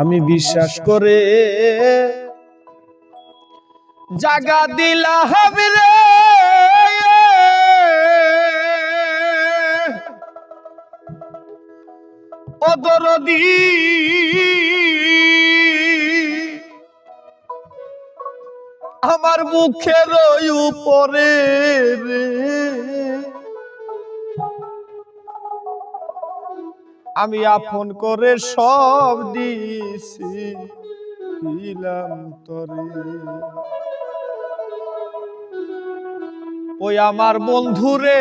আমি বিশ্বাস করে জাগা দিলা হবে রে। অদরদি আমার মুখের উপরে রে। আমি আপন করে সব দিছি দিলাম তরে। ওই আমার বন্ধুরে।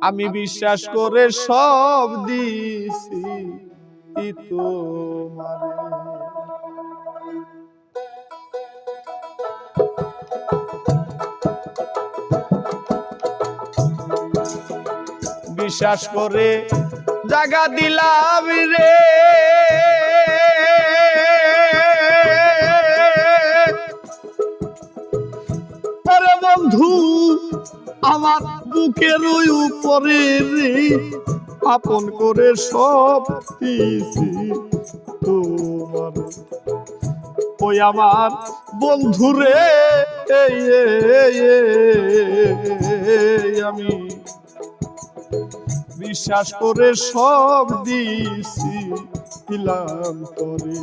আমি বিশ্বাস করে সব দিছি তোমারে। বিশ্বাস করে জাগা দিলাম রে। বন্ধু আমার বুকের ওই উপরে রে আপন করে সব দিছি তোমার। ওই আমার বন্ধুরে এই, আমি বিশ্বাস করে সব দিছি দিলাম তরে।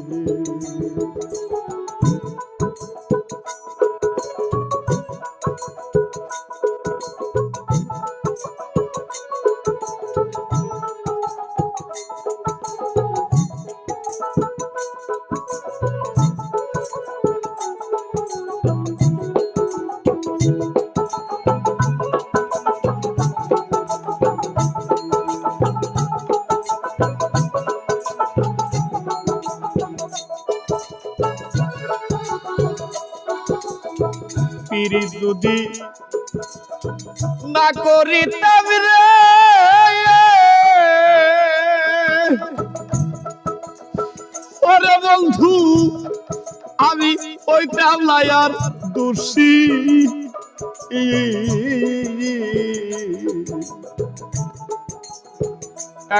যদি। না বন্ধু আমি ওই কামলায়ার দোষী।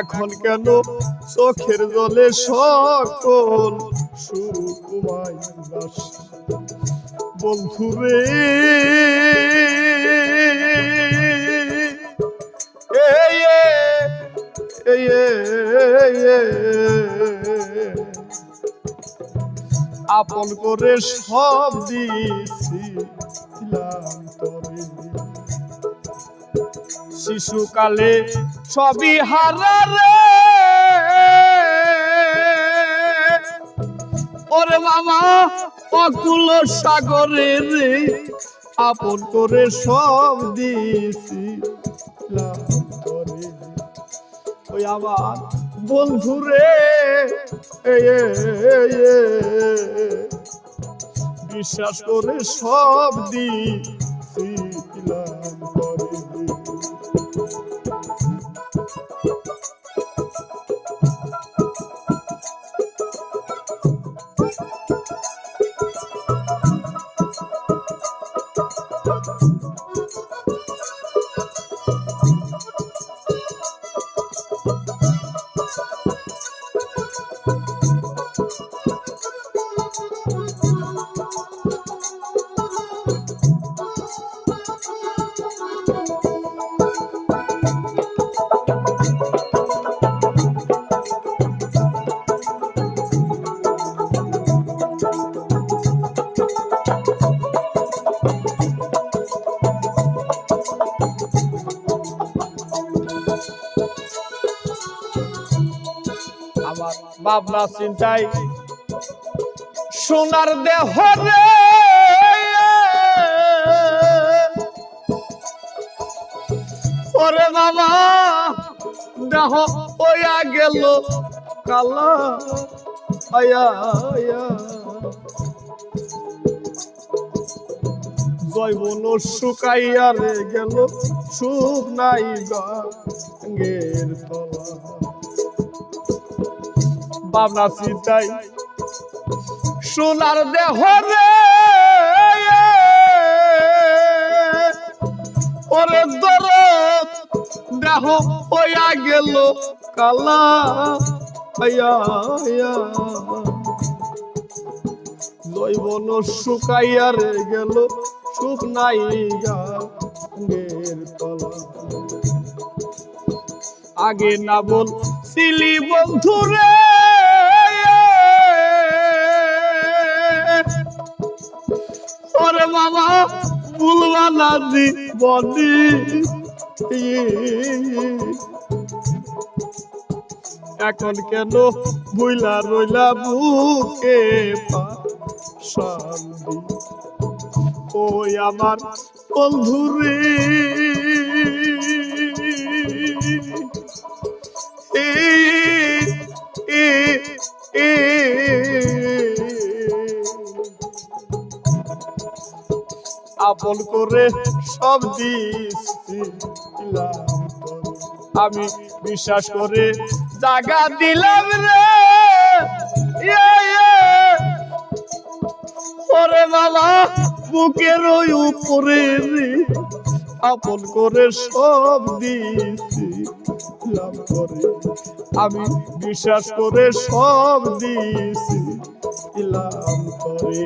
এখন কেন চোখের জলে সকল বন্ধুরে। আপন করে সব তরে। শিশুকালে সবই হারা রে। ওরে মামা অকুল সাগরে রে, আপন করে সব দিয়েছি। ওই আমার বন্ধু রে বিশ্বাস করে সব দিছি বাবনা চিন্তাই। সোনার দেহ রে। ওরে বাবা দেহ ওয়া গেল কালা। আয়া আয়া। জৈবন শুকাইয়া রে গেল, সুখ নাই গাঙ্গের তলা। বাবনা চিন্তাই। সোনার দেহ রে। ওরে দর দেহ হইয়া গেল কালা। জৈবন শুকাইয়া রে গেল, সুখ নাই আগে না বল সিলি বন্ধুরে ওরে বাবা ভুলবা না জীবনী। এখন কেন ভুইলা রইলা বুকে পা? শান্তি ওই আমার বন্ধুরে। আপন করে সব দিলাম আমি বিশ্বাস করে জায়গা দিলাম রে। ইয়ে, ইয়ে। ওরে বাবা বুকের ওই উপরে আপন করে সব দিছি। করে। আমি বিশ্বাস করে সব দিছি। ইলাম করে।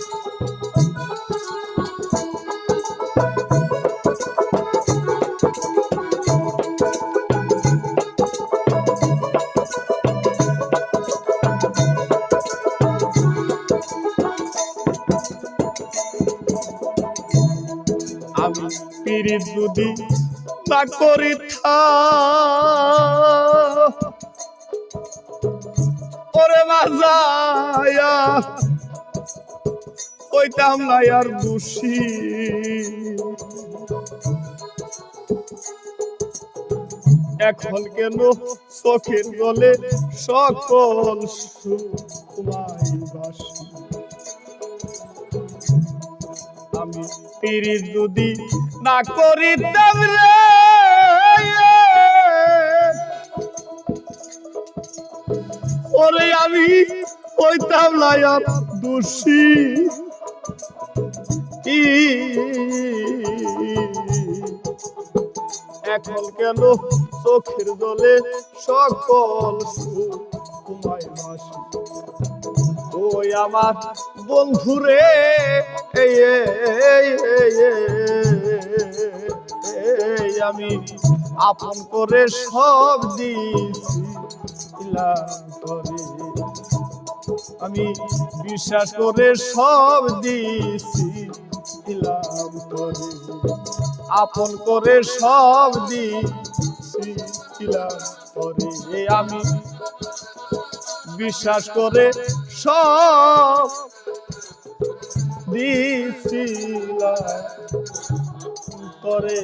আমি যদি না করি মাজায়া ওইতাম না আর দোষী এখন কেন চোখের গলে সকল বাসী। আমি পিরিত যদি না করিতাম ওরে আমি হইতাম দোষী। এখন কেন চোখের জলে সকল সুখ তোমায় ওই আমার বন্ধুরে আমি আপন করে সব দিছি আমি বিশ্বাস করে সব দিছি ইলাম করে আপন করে সব দিছি ইলাম করে আমি বিশ্বাস করে সব দিছিলাম করে।